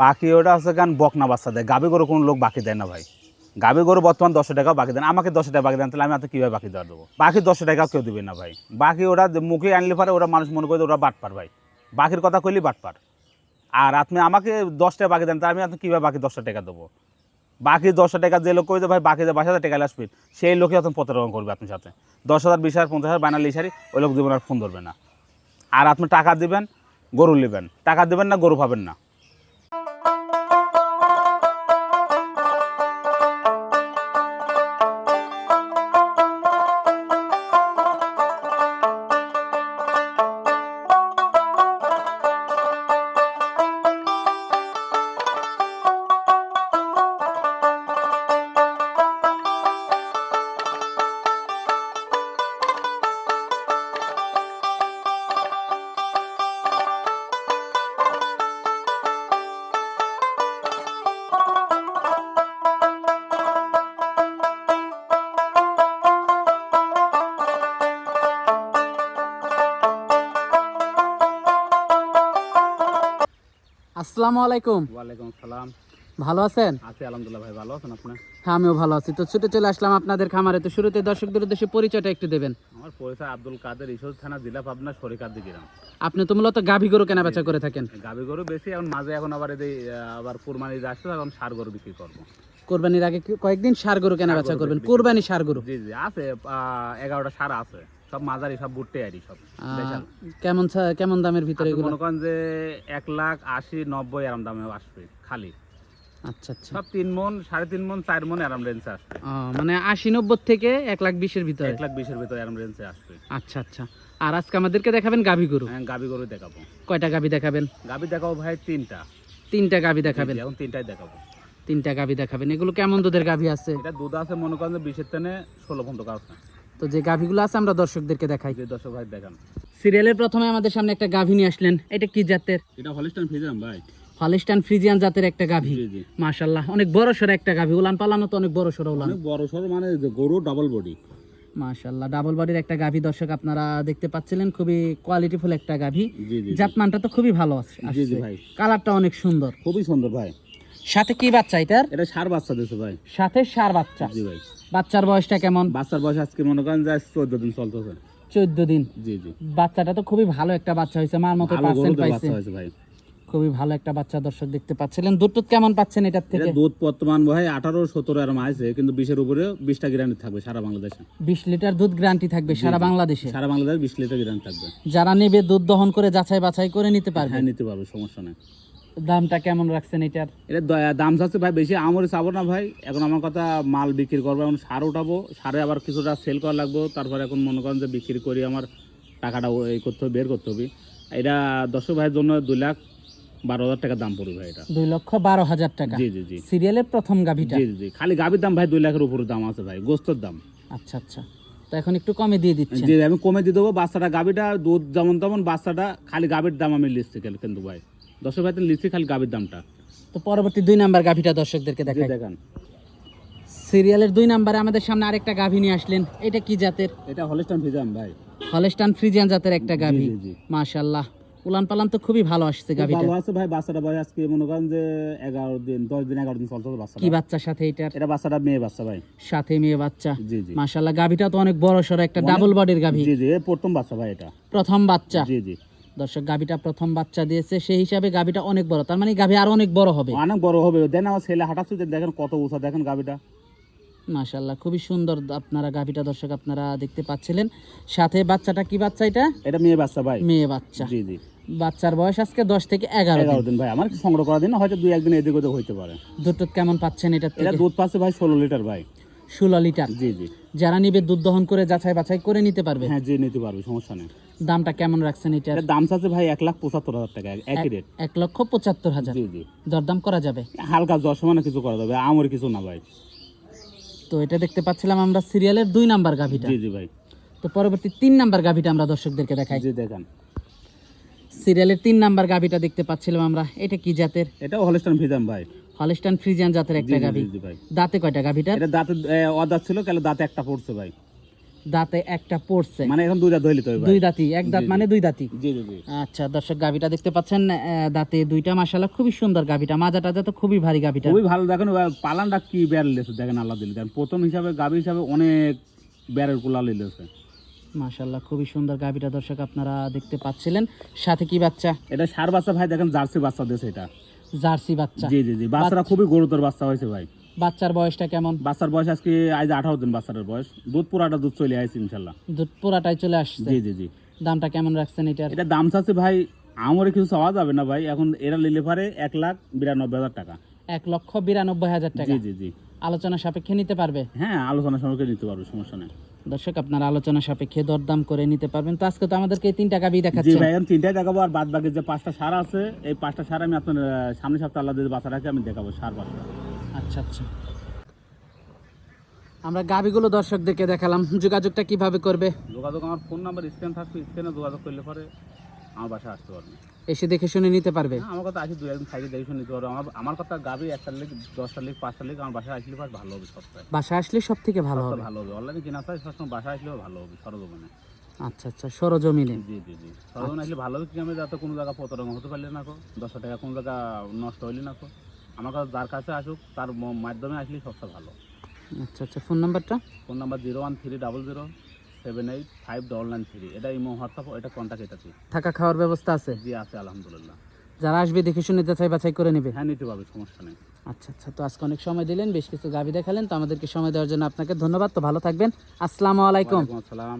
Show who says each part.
Speaker 1: বাকি ওটা হচ্ছে গান বকনা বাচ্চা দেয়। গাবি গরু কোনো লোক বাকি দেয় না ভাই। গাবি গরু বর্তমান দশ টাকাও বাকি দেন আমাকে দশ টাকা বাকি দেন তাহলে আমি এত কীভাবে বাকি দেওয়া দেবো? বাকি দশ টাকাও কেউ দেবে না ভাই। বাকি ওরা মুখে আনলে পারে, ওরা মানুষ মনে করে ওরা বাটপার ভাই। বাকির কথা কইলি বাটপার। আর আপনি আমাকে দশ টাকা বাকি দেন, তাহলে আমি আপনি কীভাবে বাকি দশটা টাকা দেবো? বাকি দশটা টাকা যে লোক কইতে ভাই, বাকি যে বাইশ হাজার টাকা আসবে সেই লোকই এখন প্রতারণা করবে আপনার সাথে। দশ হাজার, বিশ হাজার, পঞ্চাশ হাজার, বানালি সারি ওই লোক জীবন আর ফোন ধরবে না। আর আপনি টাকা দেবেন, গরু নেবেন। টাকা দিবেন না, গরু পাবেন না।
Speaker 2: আসসালামু আলাইকুম।
Speaker 1: ওয়ালাইকুম সালাম।
Speaker 2: ভালো আছেন?
Speaker 1: আছি আলহামদুলিল্লাহ ভাই ভালো আছেন আপনার
Speaker 2: হ্যাঁ আমিও ভালো আছি। তো ছুটে চলে আসলাম আপনাদের খামারে। তো শুরুতে দর্শকদের উদ্দেশ্যে পরিচয়টা একটু দেবেন।
Speaker 1: আমার পরিচয় আব্দুল কাদের থানা জেলা পাবনা গ্রাম।
Speaker 2: আপনি তো মূলত গাভী গরু কেনা বেচা করে থাকেন।
Speaker 1: গাভী গরু বেশি এখন মাঝে এখন আবার এই আবার কুরবানি আসছে এখন সার গরু বিক্রি করব।
Speaker 2: কোরবানির আগে কয়েকদিন সার গরু কেনা বেচা করবেন। কোরবানি সার গরু।
Speaker 1: জি জি আছে এগারোটা সার আছে। সব মাঝারি সব বুট্টে আরি সব।
Speaker 2: কেমন কেমন দামের ভিতরে এগুলো?
Speaker 1: মনে করেন যে এক লাখ আশি নব্বই এরম দামে আসবে খালি।
Speaker 2: আচ্ছা আচ্ছা।
Speaker 1: সব তিন মন সাড়ে তিন মন চার মন এরম রেঞ্জে আসবে।
Speaker 2: মানে আশি নব্বই থেকে এক লাখ বিশের ভিতরে?
Speaker 1: এক লাখ বিশের ভিতরে এরম রেঞ্জে আসবে।
Speaker 2: আচ্ছা আচ্ছা। আর আজকে আমাদেরকে দেখাবেন গাভী গরু?
Speaker 1: হ্যাঁ গাবি গরু দেখাবো।
Speaker 2: কয়টা গাভী দেখাবেন?
Speaker 1: গাবি দেখাবো ভাই তিনটা।
Speaker 2: তিনটা গাভী দেখাবেন?
Speaker 1: এখন তিনটাই দেখাবো।
Speaker 2: তিনটা গাভী দেখাবেন। এগুলো কেমন দুধের গাভী আছে?
Speaker 1: এটা দুধ আছে মনে করেন যে বিশের টেনে ষোলো পর্যন্ত আছে।
Speaker 2: তো যে গাভীগুলো আছে আমরা দর্শকদেরকে দেখাই।
Speaker 1: দর্শক ভাই দেখান।
Speaker 2: সিরিয়ালের প্রথমে আমাদের সামনে একটা গাভী নিয়ে আসলেন। এটা কি জাতের?
Speaker 1: এটা হলিস্টান ফিজাম ভাই।
Speaker 2: হলিস্টান ফ্রিজিয়ান জাতের একটা গাভী। মাশাল্লাহ অনেক বড় সড়ো একটা গাভী। উলান পালানো তো অনেক বড় সড়ো উলান।
Speaker 1: অনেক বড় সড় মানে গরু ডাবল বডি
Speaker 2: মাশাল্লাহ ডাবল বডির একটা গাভী। দর্শক আপনারা দেখতে পাচ্ছিলেন খুবই কোয়ালিটিফুল একটা গাভী। জাতমানটা তো খুবই ভালো আছে
Speaker 1: জি জি ভাই।
Speaker 2: কালারটা অনেক সুন্দর।
Speaker 1: খুবই সুন্দর ভাই।
Speaker 2: সাথে কি বাচ্চা এটার?
Speaker 1: এটা সার বাচ্চা দিয়েছে ভাই।
Speaker 2: সাথে সার বাচ্চা।
Speaker 1: জি ভাই।
Speaker 2: বাচ্চার বয়সটা কেমন?
Speaker 1: বাচ্চার বয়স আজকে মনে করেন যে চোদ্দ দিন চলতেছে।
Speaker 2: চোদ্দ দিন।
Speaker 1: জি জি।
Speaker 2: বাচ্চাটা তো খুবই ভালো একটা বাচ্চা হয়েছে মার মতো পার্সেন্ট পাইছে।
Speaker 1: ভাই।
Speaker 2: খুবই ভালো একটা বাচ্চা দর্শক দেখতে পাচ্ছিলেন। দুধ টুধ কেমন পাচ্ছেন এটার
Speaker 1: এটা
Speaker 2: থেকে?
Speaker 1: দুধ বর্তমান ভাই আঠারো সতেরো এরম আছে কিন্তু বিশের উপরে বিশটা গ্রান্ড থাকবে সারা বাংলাদেশে।
Speaker 2: বিশ লিটার দুধ গ্যারান্টি থাকবে সারা বাংলাদেশে?
Speaker 1: সারা বাংলাদেশ বিশ লিটার গ্রান্ড থাকবে।
Speaker 2: যারা নেবে দুধ দহন করে যাচাই বাছাই করে নিতে পারবে?
Speaker 1: হ্যাঁ নিতে পারবে সমস্যা নেই।
Speaker 2: দামটা কেমন রাখছেন এটার?
Speaker 1: এটা দাম চাচ্ছে ভাই বেশি আমরে চাবো না ভাই। এখন আমার কথা মাল বিক্রি করব এখন সার উঠাবো। সারে আবার কিছুটা সেল করা লাগবো তারপরে এখন মনে করেন যে বিক্রি করি আমার টাকাটা এই করতে হবে বের করতে হবে। এটা দর্শক ভাইয়ের জন্য দুই লাখ বারো হাজার টাকা দাম পড়বে ভাই এটা।
Speaker 2: দুই লক্ষ বারো হাজার টাকা।
Speaker 1: জি জি জি।
Speaker 2: সিরিয়ালের প্রথম গাভিটা?
Speaker 1: জি জি খালি গাভীর দাম ভাই দুই লাখের উপরে দাম আছে ভাই গোস্তর দাম।
Speaker 2: আচ্ছা আচ্ছা। তো এখন একটু কমে দিয়ে দিচ্ছেন?
Speaker 1: জি আমি কমে দিয়ে দেবো বাচ্চাটা গাভীটা দুধ যেমন তেমন বাচ্চাটা খালি গাভীর দাম আমি লিখছি কেন- কিন্তু ভাই? দর্শক ভাই লিখছি খালি গাভীর দামটা।
Speaker 2: তো পরবর্তী দুই নাম্বার গাভিটা দর্শকদেরকে
Speaker 1: জি,
Speaker 2: দেখাই।
Speaker 1: দেখান।
Speaker 2: সিরিয়ালের দুই নাম্বারে আমাদের সামনে আরেকটা গাভি নিয়ে আসলেন। এটা কি জাতের?
Speaker 1: এটা হলিস্টান ফিজাম ভাই।
Speaker 2: হলস্টান ফ্রিজিয়ান জাতের একটা গাভি।
Speaker 1: জি
Speaker 2: উলান পালান তো খুবই ভালো আসছে গাভিটা।
Speaker 1: ভালো আছে ভাই বাচ্চাটা ভাই আজকে মনে করেন যে এগারো দিন দশ দিন এগারো দিন চলতে বাচ্চা
Speaker 2: কি বাচ্চার সাথে এটার?
Speaker 1: এটা বাচ্চাটা মেয়ে বাচ্চা ভাই।
Speaker 2: সাথে মেয়ে বাচ্চা।
Speaker 1: জি জি।
Speaker 2: মাশাল্লাহ গাভীটা তো অনেক বড় সড়ো একটা ডাবল বডির গাভী।
Speaker 1: জি জি এ প্রথম বাচ্চা ভাই এটা।
Speaker 2: প্রথম বাচ্চা।
Speaker 1: জি জি।
Speaker 2: দর্শক গাভিটা প্রথম বাচ্চা দিয়েছে সেই হিসাবে গাভিটা অনেক বড়। তার মানে গাভি আরও অনেক বড় হবে।
Speaker 1: অনেক বড় হবে। দেন আমার ছেলে হাঁটাচ্ছে দেখেন কত উঁচা দেখেন গাভিটা।
Speaker 2: মাশাল্লাহ খুবই সুন্দর আপনারা গাভিটা দর্শক আপনারা দেখতে পাচ্ছিলেন। সাথে বাচ্চাটা কি বাচ্চা এটা?
Speaker 1: এটা মেয়ে বাচ্চা ভাই।
Speaker 2: মেয়ে বাচ্চা।
Speaker 1: জি জি।
Speaker 2: বাচ্চার বয়স আজকে দশ থেকে এগারো
Speaker 1: এগারো
Speaker 2: দিন।
Speaker 1: ভাই। আমার সংগ্রহ করা দিন হয়তো দুই একদিন এদিক ওদিক হইতে পারে।
Speaker 2: দুধ কেমন পাচ্ছেন
Speaker 1: এটা
Speaker 2: থেকে?
Speaker 1: দুধ পাচ্ছে ভাই ষোলো লিটার ভাই।
Speaker 2: ষোলো লিটার।
Speaker 1: জি জি।
Speaker 2: যারা নিবে দুধ দহন করে যাচাই বাছাই করে নিতে পারবে?
Speaker 1: হ্যাঁ জি নিতে পারবে সমস্যা নেই।
Speaker 2: দামটা কেমন রাখছেন এটার?
Speaker 1: দাম চাচ্ছে ভাই এক লাখ পঁচাত্তর হাজার টাকা একই রেট
Speaker 2: এক লক্ষ পঁচাত্তর হাজার?
Speaker 1: জি জি।
Speaker 2: দরদাম করা যাবে?
Speaker 1: হালকা জ্বর সমানে কিছু করা যাবে আমার কিছু না ভাই।
Speaker 2: তো এটা দেখতে পাচ্ছিলাম আমরা সিরিয়ালের দুই নাম্বার গাভিটা।
Speaker 1: জি জি ভাই।
Speaker 2: তো পরবর্তী তিন নাম্বার গাভিটা আমরা দর্শকদেরকে দেখাই।
Speaker 1: জি দেখান।
Speaker 2: সিরিয়ালের তিন নাম্বার গাভিটা দেখতে পাচ্ছিলাম আমরা। এটা কি জাতের?
Speaker 1: এটা হলিস্টান ফিজাম ভাই।
Speaker 2: হলিস্টান ফ্রিজিয়ান জাতের একটা গাভি। দাঁতে কয়টা গাভিটার?
Speaker 1: এটা দাঁতে অদাঁত ছিল কেন দাঁতে একটা পড়ছে ভাই।
Speaker 2: দাঁতে একটা পড়ছে।
Speaker 1: মানে এখন দুইটা দইলি তো ভাই।
Speaker 2: দুই দাঁতি এক দাঁত। মানে দুই দাঁতি
Speaker 1: জি জি
Speaker 2: আচ্ছা দর্শক গাভিটা দেখতে পাচ্ছেন দাঁতে দুইটা মাশাআল্লাহ খুবই সুন্দর গাভিটা। মাজাটা তো খুবই ভারী গাভিটা।
Speaker 1: খুবই ভালো দেখেন পালানটা কি বেড় লেছে দেখেন আল্লাহ দিলে। দেখেন প্রথম হিসাবে গাভী হিসাবে অনেক বেড়ের কুলা লেছে
Speaker 2: মাশাআল্লাহ খুবই সুন্দর গাভিটা দর্শক আপনারা দেখতে পাচ্ছিলেন। সাথে কি বাচ্চা?
Speaker 1: এটা সার বাচ্চা ভাই দেখেন জার্সি বাচ্চা দিয়েছে এটা।
Speaker 2: জার্সি বাচ্চা।
Speaker 1: জি জি জি বাচ্চারা খুবই গুরুতর বাচ্চা হয়েছে ভাই।
Speaker 2: বাচ্চার বয়সটা কেমন?
Speaker 1: বাচ্চার বয়স আজকে আজ আঠারো দিন বাচ্চাটার বয়স। দুধ পুরাটা দুধ চলে আসছে ইনশাল্লাহ।
Speaker 2: দুধ পুরাটাই চলে আসছে?
Speaker 1: জি জি জি।
Speaker 2: দামটা কেমন রাখছেন এটার?
Speaker 1: এটা দাম চাচ্ছে ভাই আমার কিছু চাওয়া যাবে না ভাই। এখন এরা নিলে পারে এক লাখ বিরানব্বই হাজার টাকা।
Speaker 2: এক লক্ষ বিরানব্বই হাজার টাকা?
Speaker 1: জি জি জি।
Speaker 2: আলোচনা সাপেক্ষে নিতে পারবে?
Speaker 1: হ্যাঁ আলোচনা সঙ্গে নিতে পারব সমস্যা নেই।
Speaker 2: দর্শক আপনারা আলোচনা সাপেক্ষে দরদাম করে নিতে পারবেন। তো আজকে তো আমাদেরকে এই তিনটা গাভি
Speaker 1: জি
Speaker 2: দেখাচ্ছেন।
Speaker 1: ভাই এখন তিনটাই দেখাবো আর বাদ বাকি যে পাঁচটা সার আছে এই পাঁচটা সার আমি আপনার সামনের সপ্তাহে আল্লাহ দিয়ে বাচ্চা রাখি আমি দেখাবো সার পাঁচটা।
Speaker 2: আচ্ছা আচ্ছা। আমরা গাভিগুলো দর্শকদেরকে দেখালাম। যোগাযোগটা কীভাবে করবে?
Speaker 1: যোগাযোগ আমার ফোন নাম্বার স্ক্যান থাকবে স্ক্যানে যোগাযোগ করলে পরে আমার বাসায় আসতে পারবে।
Speaker 2: এসে দেখে শুনে নিতে পারবে?
Speaker 1: আমার কথা আসি দু একদিন সাইডে দেখে শুনে নিতে পারব। আমার আমার কথা গাবি একটা লিখ দশটা লিখ পাঁচটা লিখ আমার বাসায় আসলে ভালো হবে সপ্তাহে
Speaker 2: বাসায় আসলে সব থেকে ভালো হবে?
Speaker 1: ভালো হবে। অনলাইনে কেনা চাই সবসময় বাসায় আসলেও ভালো হবে সরজমিনে।
Speaker 2: আচ্ছা আচ্ছা সরজমিনে।
Speaker 1: জি জি জি। সরজমিনে আসলে ভালো হবে কি আমি যাতে কোনো জায়গা প্রতারণা হতে পারলে না কো? দশটা টাকা কোনো জায়গা নষ্ট হইলে না কো? আমার কাছে যার কাছে আসুক তার মাধ্যমে আসলে সবচেয়ে ভালো।
Speaker 2: আচ্ছা আচ্ছা ফোন নাম্বারটা?
Speaker 1: Phone number zero one three double zero seven eight five double nine three. এটা ইমো হোয়াটসঅ্যাপ এটা কন্ট্যাক্ট এটাতে
Speaker 2: থাকা খাওয়ার ব্যবস্থা আছে?
Speaker 1: জি আছে আলহামদুলিল্লাহ।
Speaker 2: যারা আসবে দেখে শুনে যাচাই বাছাই করে নেবে?
Speaker 1: হ্যাঁ নিতে পারবে সমস্যা নেই।
Speaker 2: আচ্ছা আচ্ছা তো আজকে অনেক সময় দিলেন বেশ কিছু গাভি দেখালেন তো আমাদেরকে সময় দেওয়ার জন্য আপনাকে ধন্যবাদ। তো ভালো থাকবেন। আসসালামু আলাইকুম।
Speaker 1: আসসালাম।